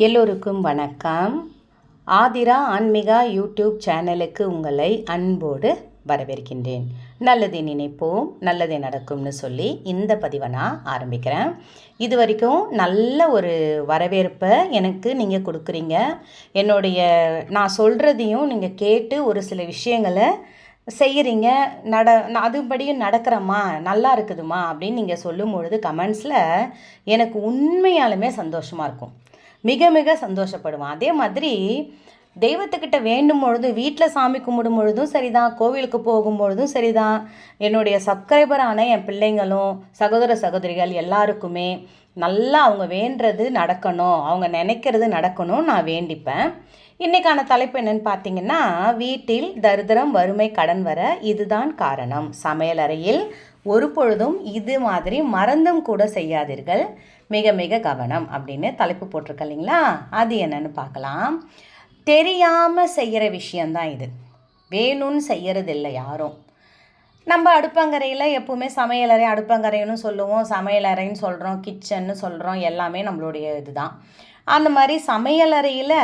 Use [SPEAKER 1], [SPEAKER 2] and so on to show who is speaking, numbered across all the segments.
[SPEAKER 1] எல்லோருக்கும் வணக்கம். ஆதிரா ஆன்மீகா யூடியூப் சேனலுக்கு உங்களை அன்போடு வரவேற்கின்றேன். நல்லதை நினைப்போம் நல்லதே நடக்கும்னு சொல்லி இந்த பதிவை நான் ஆரம்பிக்கிறேன். இது வரைக்கும் நல்ல ஒரு வரவேற்பை எனக்கு நீங்கள் கொடுக்குறீங்க. என்னுடைய நான் சொல்கிறதையும் நீங்கள் கேட்டு ஒரு சில விஷயங்களை செய்கிறீங்க நட அதுபடியும் நடக்கிறம்மா நல்லா இருக்குதுமா அப்படின்னு நீங்கள் சொல்லும் பொழுது கமெண்ட்ஸில் எனக்கு உண்மையாலுமே சந்தோஷமாக இருக்கும். மிக மிக சந்தோஷப்படுவான். அதே மாதிரி தெய்வத்துக்கிட்ட வேண்டும் பொழுது வீட்டில் சாமி கும்பிடும் பொழுதும் சரிதான் கோவிலுக்கு போகும் பொழுதும் சரிதான். என்னுடைய சப்ஸ்கிரைபரான என் பிள்ளைங்களும் சகோதர சகோதரிகள் எல்லாருக்குமே நல்லா அவங்க வேண்டுறது நடக்கணும் அவங்க நினைக்கிறது நடக்கணும் நான் வேண்டிப்பேன். இன்றைக்கான தலைப்பு என்னன்னு பார்த்தீங்கன்னா வீட்டில் தரித்திரம் வறுமை கடன் வர இதுதான் காரணம். சமையலறையில் ஒரு பொழுதும் இது மாதிரி மறந்தும் கூட செய்யாதீர்கள். மிக மிக கவனம் அப்படின்னு தலைப்பு போட்டிருக்க இல்லைங்களா? அது என்னன்னு பார்க்கலாம். தெரியாமல் செய்கிற விஷயந்தான் இது. வேணும்னு செய்யறதில்லை யாரும். நம்ம அடுப்பங்கரையில் எப்போவுமே சமையலறை அடுப்பங்கரைன்னு சொல்லுவோம். சமையலறைன்னு சொல்கிறோம் கிச்சன்னு சொல்கிறோம் எல்லாமே நம்மளுடைய இதுதான். அந்த மாதிரி சமையலறையில்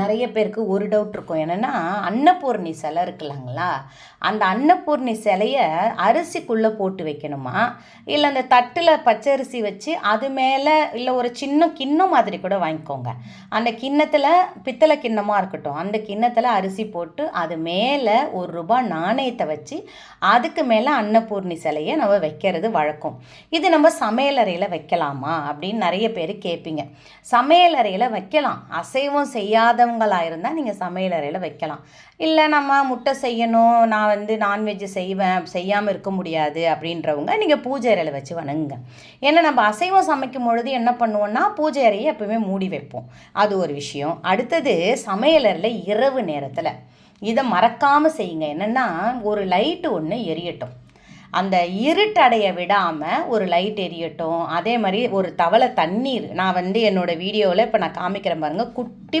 [SPEAKER 1] நிறைய பேருக்கு ஒரு டவுட் இருக்கும். என்னென்னா அன்னபூர்ணி சிலை இருக்குல்லாங்களா? அந்த அன்னபூர்ணி சிலையை அரிசிக்குள்ளே போட்டு வைக்கணுமா? இல்லை அந்த தட்டில் பச்சரிசி வச்சு அது மேலே இல்லை ஒரு சின்ன கிண்ணம் மாதிரி கூட வாங்கிக்கோங்க. அந்த கிண்ணத்தில் பித்தளை கிண்ணமாக இருக்கட்டும். அந்த கிண்ணத்தில் அரிசி போட்டு அது மேலே ஒரு ரூபாய் நாணயத்தை வச்சு அதுக்கு மேலே அன்னபூர்ணி சிலையை நம்ம வைக்கிறது வழக்கம். இது நம்ம சமையலறையில் வைக்கலாமா? அப்படின்னு நிறைய பேர் கேட்பீங்க சமையலறையில் வைக்கலாம். அசைவம் செய்யாத செய்யாதவங்களாக இருந்தால் நீங்கள் சமையலறையில் வைக்கலாம். இல்லை நம்ம முட்டை செய்யணும் நான் வந்து நான்வெஜ் செய்வேன் செய்யாமல் இருக்க முடியாது அப்படின்றவங்க நீங்கள் பூஜை அறையில் வச்சு வணங்குங்க. ஏன்னா நம்ம அசைவம் சமைக்கும் பொழுது என்ன பண்ணுவோன்னா பூஜை அறையை எப்பவுமே மூடி வைப்போம். அது ஒரு விஷயம். அடுத்தது சமையலறையில் இரவு நேரத்தில் இதை மறக்காமல் செய்யுங்க. என்னென்னா ஒரு லைட்டு ஒன்று எரியட்டும். அந்த இருட்டடைய விடாமல் ஒரு லைட் எரியட்டும். அதே மாதிரி ஒரு தவளை தண்ணீர் நான் வந்து என்னோடய வீடியோவில் இப்போ நான் காமிக்கிறேன் பாருங்கள் குட்டி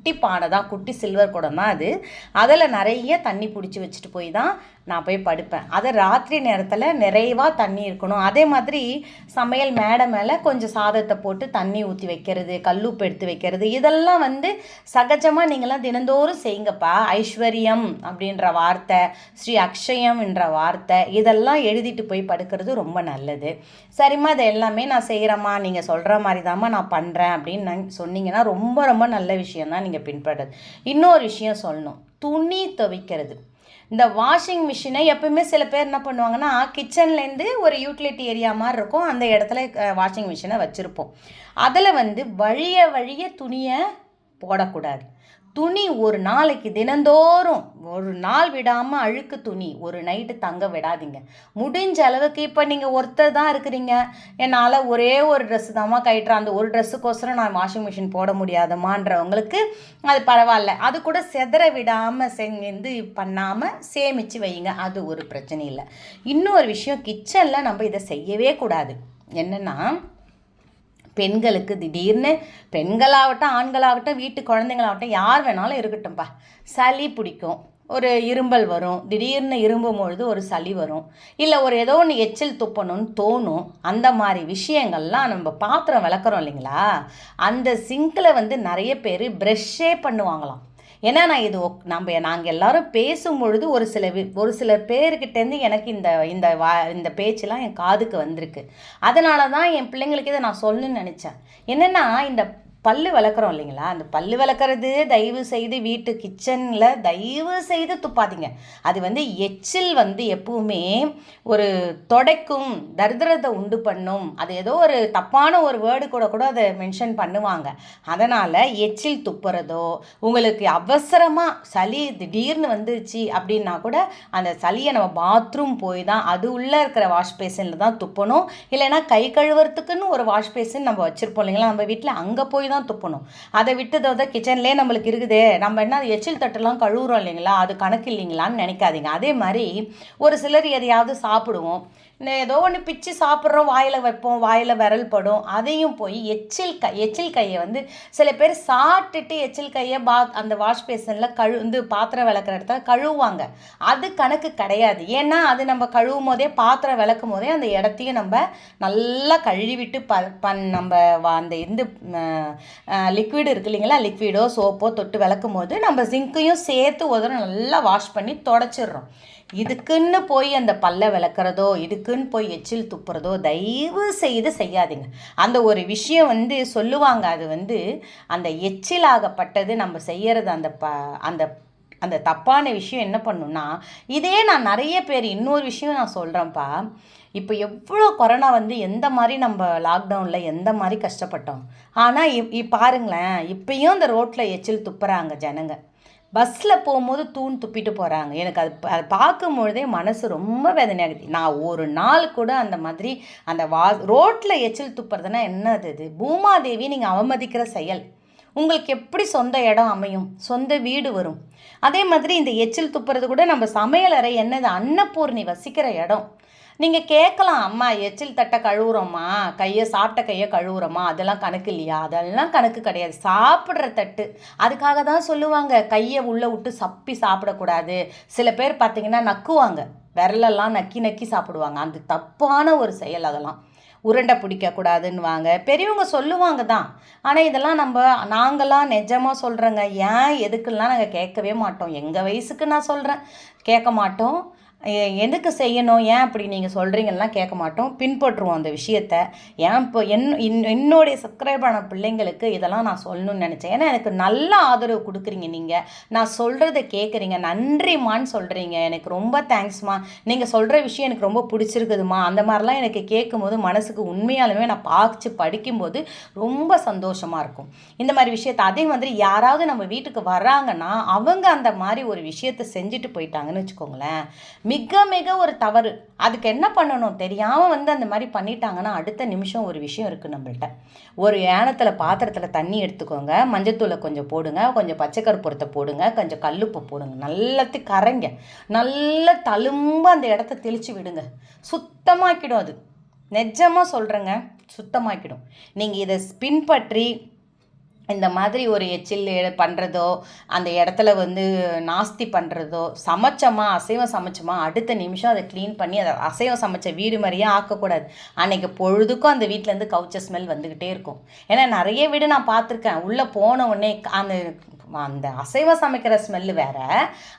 [SPEAKER 1] குட்டி பானை தான் குட்டி சில்வர் குடம் தான் அது. அதில் நிறைய தண்ணி பிடிச்சி வச்சுட்டு போய் தான் நான் போய் படுப்பேன். அதை ராத்திரி நேரத்தில் நிறைவாக தண்ணி இருக்கணும். அதே மாதிரி சமையல் மேடை மேலே கொஞ்சம் சாதத்தை போட்டு தண்ணி ஊற்றி வைக்கிறது கல்லுப்பு எடுத்து வைக்கிறது இதெல்லாம் வந்து சகஜமாக நீங்களாம் தினந்தோறும் செய்யுங்கப்பா. ஐஸ்வர்யம் அப்படின்ற வார்த்தை ஸ்ரீ அக்ஷயம் என்ற வார்த்தை இதெல்லாம் எழுதிட்டு போய் படுக்கிறது ரொம்ப நல்லது. சரிம்மா இதை எல்லாமே நான் செய்கிறேம்மா நீங்கள் சொல்கிற மாதிரி தாம்மா நான் பண்ணுறேன் அப்படின்னு சொன்னீங்கன்னா ரொம்ப ரொம்ப நல்ல விஷயம் தான் நீங்கள் பின்பற்றது. இன்னொரு விஷயம் சொல்லணும். துணி துவைக்கிறது. இந்த வாஷிங் மிஷினை எப்பவுமே சில பேர் என்ன பண்ணுவாங்கன்னா கிச்சன்லேருந்து ஒரு யூட்டிலிட்டி ஏரியா மாதிரி இருக்கும். அந்த இடத்துல வாஷிங் மிஷினை வச்சுருப்போம். அதில் வந்து வழிய வழிய துணியை போடக்கூடாது. துணி ஒரு நாளைக்கு தினந்தோறும் ஒரு நாள் விடாமல் அழுக்கு துணி ஒரு நைட்டு தங்க விடாதீங்க. முடிஞ்ச அளவுக்கு இப்போ நீங்கள் ஒருத்தர் தான் இருக்கிறீங்க. என்னால் ஒரே ஒரு ட்ரெஸ்ஸு தாம்மா கயிட்டுறேன் அந்த ஒரு ட்ரெஸ்ஸுக்கோசரம் நான் வாஷிங் மிஷின் போட முடியாதமான்றவங்களுக்கு அது பரவாயில்ல. அது கூட செதற விடாமல் செஞ்சு பண்ணாமல் சேமித்து வையுங்க. அது ஒரு பிரச்சனை இல்லை. இன்னொரு விஷயம் கிச்சனில் நம்ம இதை செய்யவே கூடாது. என்னென்னா பெண்களுக்கு திடீர்னு பெண்களாகட்டும் ஆண்களாகட்டும் வீட்டு குழந்தைங்களாகட்டும் யார் வேணாலும் இருக்கட்டும்ப்பா சளி பிடிக்கும். ஒரு இரும்பல் வரும். திடீர்னு இரும்பும் பொழுது ஒரு சளி வரும். இல்லை ஒரு ஏதோ ஒன்று எச்சில் துப்பணும்னு தோணும். அந்த மாதிரி விஷயங்கள்லாம் நம்ம பாத்திரம் விளக்குறோம் இல்லைங்களா? அந்த சிங்கில் வந்து நிறைய பேர் ப்ரெஷ்ஷே பண்ணுவாங்களாம். ஏன்னா நான் இது நம்ம நாங்கள் எல்லாரும் பேசும் பொழுது ஒரு சில ஒரு சில பேர்கிட்டேருந்து எனக்கு இந்த இந்த வா இந்த பேச்செலாம் என் காதுக்கு வந்திருக்கு. அதனால தான் என் பிள்ளைங்களுக்கு இதை நான் சொல்லணும்னு நினச்சேன். என்னென்னா இந்த பல்லு விளக்குறோம் இல்லைங்களா? அந்த பல்லு விளக்குறது தயவு செய்து வீட்டு கிச்சனில் தயவு செய்து துப்பாதீங்க. அது வந்து எச்சில் வந்து எப்பவுமே ஒரு தொடைக்கும் தரிதிரத்தை உண்டு பண்ணும். அது ஏதோ ஒரு தப்பான ஒரு வேர்டு கூட கூட அதை மென்ஷன் பண்ணுவாங்க. அதனால் எச்சில் துப்புறதோ உங்களுக்கு அவசரமாக சளி திடீர்னு வந்துருச்சு அப்படின்னா கூட அந்த சளியை நம்ம பாத்ரூம் போய் தான் அது உள்ளே இருக்கிற வாஷ் பேசினில் தான் துப்பணும். இல்லைன்னா கை கழுவுறதுக்குன்னு ஒரு வாஷ் பேசின் நம்ம வச்சுருப்போம் இல்லைங்களா? நம்ம வீட்டில் அங்கே போய் தான் துப்பணும். அதை விட்டு வந்து கிச்சன்லேயே நம்மளுக்கு இருக்குது. நம்ம என்ன எச்சில் தட்டெல்லாம் கழுவுறோம் இல்லைங்களா? அது கணக்கு இல்லைங்களான்னு நினைக்காதீங்க. அதே மாதிரி ஒரு சிலர் எதையாவது சாப்பிடுவோம். ஏதோ ஒன்று பிச்சு சாப்பிட்றோம் வாயில் வைப்போம் வாயில் விரல் படும். அதையும் போய் எச்சில் கை எச்சில் கையை வந்து சில பேர் சாப்பிட்டுட்டு எச்சில் கையை பா அந்த வாஷ் பேசனில் கழு வந்து பாத்திரம் விளக்குற இடத்துல கழுவுவாங்க. அது கணக்கு கிடையாது. ஏன்னா அது நம்ம கழுவும் போதே பாத்திரம் விளக்கும் போதே அந்த இடத்தையும் நம்ம நல்லா கழுவிட்டு ப பண் நம்ம அந்த இந்த லிக்விட் இருக்கு இல்லைங்களா? லிக்விடோ சோப்போ தொட்டு விளக்கும் போது நம்ம சிங்க்கையும் சேர்த்து உதரம் நல்லா வாஷ் பண்ணி தொடச்சிடுறோம். இதுக்குன்னு போய் அந்த பல்ல விளக்குறதோ இதுக்குன்னு போய் எச்சில் துப்புறதோ தயவு செய்து செய்யாதீங்க. அந்த ஒரு விஷயம் வந்து சொல்லுவாங்க. அது வந்து அந்த எச்சிலாகப்பட்டது நம்ம செய்கிறது அந்த ப அந்த அந்த தப்பான விஷயம் என்ன பண்ணுன்னா இதே நான் நிறைய பேர் இன்னொரு விஷயம் நான் சொல்கிறேன்ப்பா இப்போ எவ்வளோ கொரோனா வந்து எந்த மாதிரி நம்ம லாக்டவுனில் எந்த மாதிரி கஷ்டப்பட்டோம். ஆனால் இப் இப் பாருங்களேன் இப்பயும் அந்த ரோட்டில் எச்சில் துப்புறாங்க ஜனங்க. பஸ்ஸில் போகும்போது தூண் துப்பிட்டு போகிறாங்க எனக்கு அது அதை பார்க்கும்பொழுதே மனசு ரொம்ப வேதனையாகுது. நான் ஒரு நாள் கூட அந்த மாதிரி அந்த வா ரோட்டில் எச்சில் துப்புறதுன்னா என்னது இது? பூமாதேவி நீங்கள் அவமதிக்கிற செயல். உங்களுக்கு எப்படி சொந்த இடம் அமையும்? சொந்த வீடு வரும். அதே மாதிரி இந்த எச்சில் துப்புறது கூட நம்ம சமையலறை என்னது? அன்னபூர்ணி வசிக்கிற இடம். நீங்கள் கேட்கலாம் அம்மா எச்சில் தட்டை கழுவுறோம்மா கையை சாப்பிட்ட கையை கழுவுறோமா அதெல்லாம் கணக்கு இல்லையா? அதெல்லாம் கணக்கு கிடையாது. சாப்பிட்ற தட்டு. அதுக்காக தான் சொல்லுவாங்க கையை உள்ளே விட்டு சப்பி சாப்பிடக்கூடாது. சில பேர் பார்த்தீங்கன்னா நக்குவாங்க. விரலெல்லாம் நக்கி நக்கி சாப்பிடுவாங்க. அந்த தப்பான ஒரு செயல் அதெல்லாம். உருண்டை பிடிக்கக்கூடாதுன்னுவாங்க. பெரியவங்க சொல்லுவாங்க தான். ஆனால் இதெல்லாம் நம்ம நாங்களாம் நிஜமாக சொல்கிறோங்க ஏன் எதுக்குலாம் நாங்கள் கேட்கவே மாட்டோம். எங்கள் வயசுக்கு நான் சொல்கிறேன் கேட்க மாட்டோம். எதுக்கு செய்யணும்? ஏன் அப்படி நீங்கள் சொல்கிறீங்கலாம் கேட்க மாட்டோம். பின்பற்றுவோம் அந்த விஷயத்த. ஏன் இப்போ என் இன் என்னுடைய சப்ஸ்கிரைப் ஆன பிள்ளைங்களுக்கு இதெல்லாம் நான் சொல்லணும்னு நினச்சேன். ஏன்னா எனக்கு நல்ல ஆதரவு கொடுக்குறீங்க நீங்கள் நான் சொல்கிறத கேட்குறீங்க நன்றிம்மான்னு சொல்கிறீங்க எனக்கு ரொம்ப தேங்க்ஸ்மா நீங்கள் சொல்கிற விஷயம் எனக்கு ரொம்ப பிடிச்சிருக்குதுமா அந்த மாதிரிலாம் எனக்கு கேட்கும்போது மனசுக்கு உண்மையாலுமே நான் பார்த்து படிக்கும்போது ரொம்ப சந்தோஷமாக இருக்கும். இந்த மாதிரி விஷயத்த அதே மாதிரி யாராவது நம்ம வீட்டுக்கு வராங்கன்னா அவங்க அந்த மாதிரி ஒரு விஷயத்தை செஞ்சுட்டு போயிட்டாங்கன்னு வச்சுக்கோங்களேன். மிக மிக ஒரு தவறு. அதுக்கு என்ன பண்ணணும்? தெரியாமல் வந்து அந்த மாதிரி பண்ணிட்டாங்கன்னா அடுத்த நிமிஷம் ஒரு விஷயம் இருக்குது நம்மள்ட்ட. ஒரு ஏனத்தில் பாத்திரத்தில் தண்ணி எடுத்துக்கோங்க. மஞ்சத்தூளை கொஞ்சம் போடுங்க. கொஞ்சம் பச்சை கற்பூரத்தை போடுங்க. கொஞ்சம் கல்லுப்பு போடுங்க. நல்லத்து கரைங்க. நல்லா தழும்ப அந்த இடத்த தெளித்து விடுங்க. சுத்தமாக்கிடும் அது. நிஜமாக சொல்கிறேங்க சுத்தமாக்கிடும். நீங்கள் இதை பின்பற்றி இந்த மாதிரி ஒரு எச்சில் பண்ணுறதோ அந்த இடத்துல வந்து நாஸ்தி பண்ணுறதோ சமைச்சோமா அசைவம் சமைச்சோமா அடுத்த நிமிஷம் அதை க்ளீன் பண்ணி அதை அசைவம் சமைச்ச வீடு மாதிரியே ஆக்கக்கூடாது. அன்னைக்கு பொழுதுக்கும் அந்த வீட்டிலேருந்து கவுச்ச ஸ்மெல் வந்துக்கிட்டே இருக்கும். ஏன்னா நிறைய வீடு நான் பார்த்துருக்கேன். உள்ளே போன உடனே அந்த அந்த அசைவம் சமைக்கிற ஸ்மெல்லு வேறு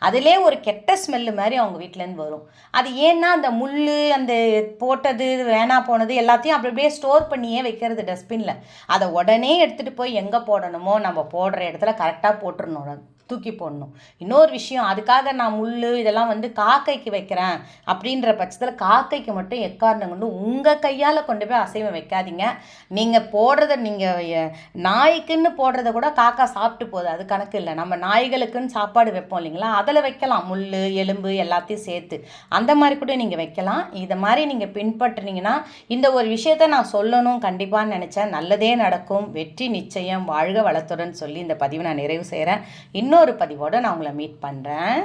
[SPEAKER 1] அதிலே ஒரு கெட்ட ஸ்மெல்லு மாதிரி அவங்க வீட்டிலேருந்து வரும். அது ஏன்னா அந்த முள் அந்த போட்டது வேணா போனது எல்லாத்தையும் அப்படி அப்படியே ஸ்டோர் பண்ணியே வைக்கிறது டஸ்ட்பினில் அதை உடனே எடுத்துகிட்டு போய் எங்கே போடணுமோ நம்ம போடுற இடத்துல கரெக்டாக போட்டுருணும் தூக்கி போடணும். இன்னொரு விஷயம் அதுக்காக நான் முள் இதெல்லாம் வந்து காக்கைக்கு வைக்கிறேன் அப்படின்ற பட்சத்தில் காக்கைக்கு மட்டும் எக்காரணம் கொண்டு உங்கள் கையால் கொண்டு போய் அசைவம் வைக்காதீங்க. நீங்கள் போடுறத நீங்கள் நாய்க்குன்னு போடுறத கூட காக்கா சாப்பிட்டு போகுது. அது கணக்கு இல்லை. நம்ம நாய்களுக்குன்னு சாப்பாடு வைப்போம் இல்லைங்களா? அதில் வைக்கலாம். முள் எலும்பு எல்லாத்தையும் சேர்த்து. அந்த மாதிரி கூட நீங்கள் வைக்கலாம். இதை மாதிரி நீங்கள் பின்பற்றினீங்கன்னா இந்த ஒரு விஷயத்த நான் சொல்லணும் கண்டிப்பாக நினச்சேன். நல்லதே நடக்கும். வெற்றி நிச்சயம். வாழ்க வளத்துடன் சொல்லி இந்த பதிவை நான் நிறைவு செய்கிறேன் இன்னும் இன்னொரு பதிவோடு நான் உங்களை மீட் பண்ணுறேன்